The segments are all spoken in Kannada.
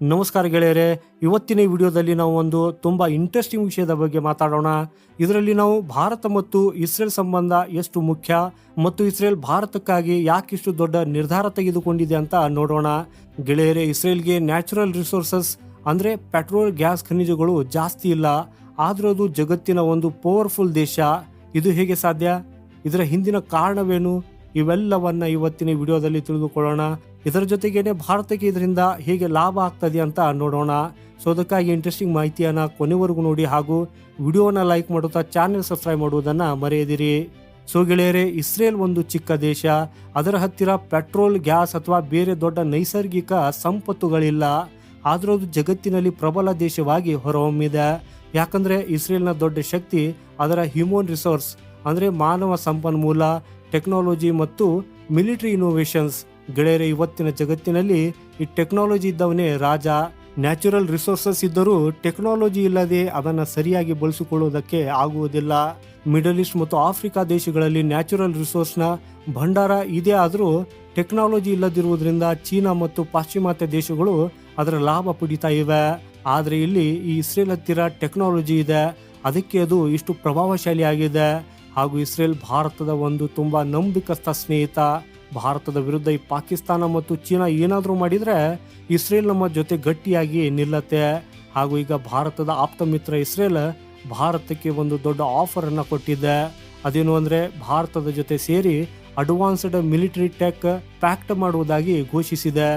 ನಮಸ್ಕಾರ ಗೆಳೆಯರೆ, ಇವತ್ತಿನ ವಿಡಿಯೋದಲ್ಲಿ ನಾವು ಒಂದು ತುಂಬ ಇಂಟ್ರೆಸ್ಟಿಂಗ್ ವಿಷಯದ ಬಗ್ಗೆ ಮಾತಾಡೋಣ. ಇದರಲ್ಲಿ ನಾವು ಭಾರತ ಮತ್ತು ಇಸ್ರೇಲ್ ಸಂಬಂಧ ಎಷ್ಟು ಮುಖ್ಯ ಮತ್ತು ಇಸ್ರೇಲ್ ಭಾರತಕ್ಕಾಗಿ ಯಾಕಿಷ್ಟು ದೊಡ್ಡ ನಿರ್ಧಾರ ತೆಗೆದುಕೊಂಡಿದೆ ಅಂತ ನೋಡೋಣ. ಗೆಳೆಯರೆ, ಇಸ್ರೇಲ್ಗೆ ನ್ಯಾಚುರಲ್ ರಿಸೋರ್ಸಸ್ ಅಂದರೆ ಪೆಟ್ರೋಲ್ ಗ್ಯಾಸ್ ಖನಿಜಗಳು ಜಾಸ್ತಿ ಇಲ್ಲ. ಆದರೂ ಅದು ಜಗತ್ತಿನ ಒಂದು ಪವರ್ಫುಲ್ ದೇಶ. ಇದು ಹೇಗೆ ಸಾಧ್ಯ? ಇದರ ಹಿಂದಿನ ಕಾರಣವೇನು? ಇವೆಲ್ಲವನ್ನ ಇವತ್ತಿನ ವಿಡಿಯೋದಲ್ಲಿ ತಿಳಿದುಕೊಳ್ಳೋಣ. ಇದರ ಜೊತೆಗೇನೆ ಭಾರತಕ್ಕೆ ಇದರಿಂದ ಹೇಗೆ ಲಾಭ ಆಗ್ತದೆ ಅಂತ ನೋಡೋಣ. ಸೊ ಅದಕ್ಕಾಗಿ ಇಂಟ್ರೆಸ್ಟಿಂಗ್ ಮಾಹಿತಿಯನ್ನ ಕೊನೆವರೆಗೂ ನೋಡಿ ಹಾಗೂ ವಿಡಿಯೋನ ಲೈಕ್ ಮಾಡುತ್ತಾ ಚಾನೆಲ್ ಸಬ್ಸ್ಕ್ರೈಬ್ ಮಾಡುವುದನ್ನ ಮರೆಯದಿರಿ. ಸೊ ಗೆಳೆಯರೆ, ಇಸ್ರೇಲ್ ಒಂದು ಚಿಕ್ಕ ದೇಶ. ಅದರ ಹತ್ತಿರ ಪೆಟ್ರೋಲ್, ಗ್ಯಾಸ್ ಅಥವಾ ಬೇರೆ ದೊಡ್ಡ ನೈಸರ್ಗಿಕ ಸಂಪತ್ತುಗಳಿಲ್ಲ. ಆದರೂ ಅದು ಜಗತ್ತಿನಲ್ಲಿ ಪ್ರಬಲ ದೇಶವಾಗಿ ಹೊರಹೊಮ್ಮಿದೆ. ಯಾಕಂದ್ರೆ ಇಸ್ರೇಲ್ನ ದೊಡ್ಡ ಶಕ್ತಿ ಅದರ ಹ್ಯೂಮನ್ ರಿಸೋರ್ಸ್ ಅಂದ್ರೆ ಮಾನವ ಸಂಪನ್ಮೂಲ ಟೆಕ್ನಾಲಜಿ ಮತ್ತು ಮಿಲಿಟರಿ ಇನೋವೇಷನ್ಸ್ ಗೆಳೆಯರೆ, ಇವತ್ತಿನ ಜಗತ್ತಿನಲ್ಲಿ ಈ ಟೆಕ್ನಾಲಜಿ ಇದ್ದವನೇ ರಾಜ. ನ್ಯಾಚುರಲ್ ರಿಸೋರ್ಸಸ್ ಇದ್ದರೂ ಟೆಕ್ನಾಲಜಿ ಇಲ್ಲದೆ ಅದನ್ನು ಸರಿಯಾಗಿ ಬಳಸಿಕೊಳ್ಳುವುದಕ್ಕೆ ಆಗುವುದಿಲ್ಲ. ಮಿಡಲ್ ಈಸ್ಟ್ ಮತ್ತು ಆಫ್ರಿಕಾ ದೇಶಗಳಲ್ಲಿ ನ್ಯಾಚುರಲ್ ರಿಸೋರ್ಸ್ನ ಭಂಡಾರ ಇದೆ ಆದರೂ ಟೆಕ್ನಾಲಜಿ ಇಲ್ಲದಿರುವುದರಿಂದ ಚೀನಾ ಮತ್ತು ಪಾಶ್ಚಿಮಾತ್ಯ ದೇಶಗಳು ಅದರ ಲಾಭ ಪಡಿತಾ ಇವೆ. ಆದರೆ ಇಲ್ಲಿ ಈ ಇಸ್ರೇಲ್ ಹತ್ತಿರ ಟೆಕ್ನಾಲಜಿ ಇದೆ. ಅದಕ್ಕೆ ಅದು ಇಷ್ಟು ಪ್ರಭಾವಶಾಲಿ ಆಗಿದೆ ಹಾಗೂ ಇಸ್ರೇಲ್ ಭಾರತದ ಒಂದು ತುಂಬಾ ನಂಬಿಕಸ್ಥ ಸ್ನೇಹಿತ, ಭಾರತದ ವಿರುದ್ಧ ಈ ಪಾಕಿಸ್ತಾನ ಮತ್ತು ಚೀನಾ ಏನಾದರೂ ಮಾಡಿದರೆ ಇಸ್ರೇಲ್ ನಮ್ಮ ಜೊತೆ ಗಟ್ಟಿಯಾಗಿ ನಿಲ್ಲತ್ತೆ. ಹಾಗೂ ಈಗ ಭಾರತದ ಆಪ್ತ ಮಿತ್ರ ಇಸ್ರೇಲ್ ಭಾರತಕ್ಕೆ ಒಂದು ದೊಡ್ಡ ಆಫರ್ ಅನ್ನ ಕೊಟ್ಟಿದೆ. ಅದೇನು ಅಂದರೆ ಭಾರತದ ಜೊತೆ ಸೇರಿ ಅಡ್ವಾನ್ಸ್ಡ್ ಮಿಲಿಟರಿ ಟೆಕ್ ಪ್ಯಾಕ್ಟ್ ಮಾಡುವುದಾಗಿ ಘೋಷಿಸಿದೆ.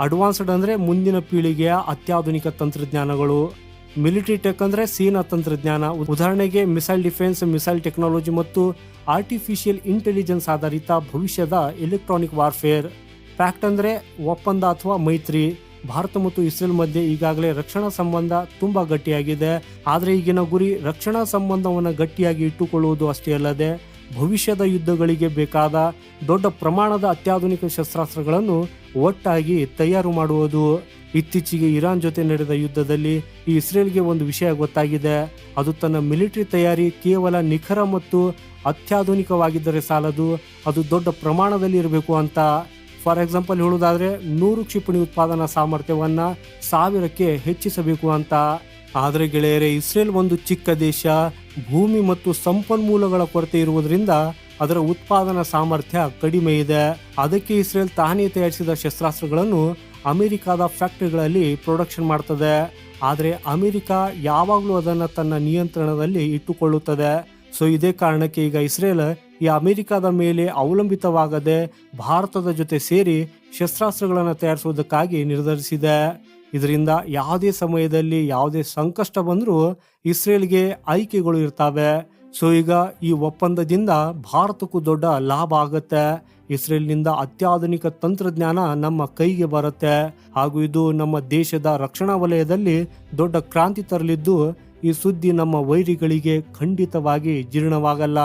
ಅಡ್ವಾನ್ಸ್ಡ್ ಅಂದ್ರೆ ಮುಂದಿನ ಪೀಳಿಗೆಯ ಅತ್ಯಾಧುನಿಕ ತಂತ್ರಜ್ಞಾನಗಳು. ಮಿಲಿಟರಿ ಟೆಕ್ ಅಂದ್ರೆ ಸೇನಾ ತಂತ್ರಜ್ಞಾನ, ಉದಾಹರಣೆಗೆ ಮಿಸೈಲ್ ಡಿಫೆನ್ಸ್, ಮಿಸೈಲ್ ಟೆಕ್ನಾಲಜಿ ಮತ್ತು ಆರ್ಟಿಫಿಷಿಯಲ್ ಇಂಟೆಲಿಜೆನ್ಸ್ ಆಧಾರಿತ ಭವಿಷ್ಯದ ಎಲೆಕ್ಟ್ರಾನಿಕ್ ವಾರ್ಫೇರ್. ಪ್ಯಾಕ್ಟ್ ಅಂದ್ರೆ ಒಪ್ಪಂದ ಅಥವಾ ಮೈತ್ರಿ. ಭಾರತ ಮತ್ತು ಇಸ್ರೇಲ್ ಮಧ್ಯೆ ಈಗಾಗಲೇ ರಕ್ಷಣಾ ಸಂಬಂಧ ತುಂಬಾ ಗಟ್ಟಿಯಾಗಿದೆ. ಆದರೆ ಈಗಿನ ಗುರಿ ರಕ್ಷಣಾ ಸಂಬಂಧವನ್ನು ಗಟ್ಟಿಯಾಗಿ ಇಟ್ಟುಕೊಳ್ಳುವುದು ಅಷ್ಟೇ ಅಲ್ಲದೆ ಭವಿಷ್ಯದ ಯುದ್ಧಗಳಿಗೆ ಬೇಕಾದ ದೊಡ್ಡ ಪ್ರಮಾಣದ ಅತ್ಯಾಧುನಿಕ ಶಸ್ತ್ರಾಸ್ತ್ರಗಳನ್ನು ಒಟ್ಟಾಗಿ ತಯಾರು ಮಾಡುವುದು. ಇತ್ತೀಚೆಗೆ ಇರಾನ್ ಜೊತೆ ನಡೆದ ಯುದ್ಧದಲ್ಲಿ ಈ ಇಸ್ರೇಲ್ಗೆ ಒಂದು ವಿಷಯ ಗೊತ್ತಾಗಿದೆ. ಅದು ತನ್ನ ಮಿಲಿಟರಿ ತಯಾರಿ ಕೇವಲ ನಿಖರ ಮತ್ತು ಅತ್ಯಾಧುನಿಕವಾಗಿದ್ದರೆ ಸಾಲದು. ಅದು ದೊಡ್ಡ ಪ್ರಮಾಣದಲ್ಲಿ ಇರಬೇಕು ಅಂತ. ಫಾರ್ ಎಕ್ಸಾಂಪಲ್ ಹೇಳುವುದಾದರೆ ನೂರು ಕ್ಷಿಪಣಿ ಉತ್ಪಾದನಾ ಸಾಮರ್ಥ್ಯವನ್ನ ಸಾವಿರಕ್ಕೆ ಹೆಚ್ಚಿಸಬೇಕು ಅಂತ. ಆದರೆ ಗೆಳೆಯರೆ, ಇಸ್ರೇಲ್ ಒಂದು ಚಿಕ್ಕ ದೇಶ, ಭೂಮಿ ಮತ್ತು ಸಂಪನ್ಮೂಲಗಳ ಕೊರತೆ ಇರುವುದರಿಂದ ಅದರ ಉತ್ಪಾದನಾ ಸಾಮರ್ಥ್ಯ ಕಡಿಮೆ ಇದೆ. ಅದಕ್ಕೆ ಇಸ್ರೇಲ್ ತಾನೇ ತಯಾರಿಸಿದ ಶಸ್ತ್ರಾಸ್ತ್ರಗಳನ್ನು ಅಮೆರಿಕಾದ ಫ್ಯಾಕ್ಟರಿಗಳಲ್ಲಿ ಪ್ರೊಡಕ್ಷನ್ ಮಾಡ್ತದೆ. ಆದರೆ ಅಮೆರಿಕ ಯಾವಾಗಲೂ ಅದನ್ನು ತನ್ನ ನಿಯಂತ್ರಣದಲ್ಲಿ ಇಟ್ಟುಕೊಳ್ಳುತ್ತದೆ. ಸೊ, ಇದೇ ಕಾರಣಕ್ಕೆ ಈಗ ಇಸ್ರೇಲ್ ಈ ಅಮೆರಿಕದ ಮೇಲೆ ಅವಲಂಬಿತವಾಗದೆ ಭಾರತದ ಜೊತೆ ಸೇರಿ ಶಸ್ತ್ರಾಸ್ತ್ರಗಳನ್ನು ತಯಾರಿಸುವುದಕ್ಕಾಗಿ ನಿರ್ಧರಿಸಿದೆ. ಇದರಿಂದ ಯಾವುದೇ ಸಮಯದಲ್ಲಿ ಯಾವುದೇ ಸಂಕಷ್ಟ ಬಂದರೂ ಇಸ್ರೇಲ್ಗೆ ಆಯ್ಕೆಗಳು ಇರ್ತವೆ. ಸೊ, ಈಗ ಈ ಒಪ್ಪಂದದಿಂದ ಭಾರತಕ್ಕೂ ದೊಡ್ಡ ಲಾಭ ಆಗುತ್ತೆ. ಇಸ್ರೇಲ್ನಿಂದ ಅತ್ಯಾಧುನಿಕ ತಂತ್ರಜ್ಞಾನ ನಮ್ಮ ಕೈಗೆ ಬರುತ್ತೆ. ಹಾಗೂ ಇದು ನಮ್ಮ ದೇಶದ ರಕ್ಷಣಾ ವಲಯದಲ್ಲಿ ದೊಡ್ಡ ಕ್ರಾಂತಿ ತರಲಿದ್ದು ಈ ಸುದ್ದಿ ನಮ್ಮ ವೈರಿಗಳಿಗೆ ಖಂಡಿತವಾಗಿ ಜೀರ್ಣವಾಗಲ್ಲ.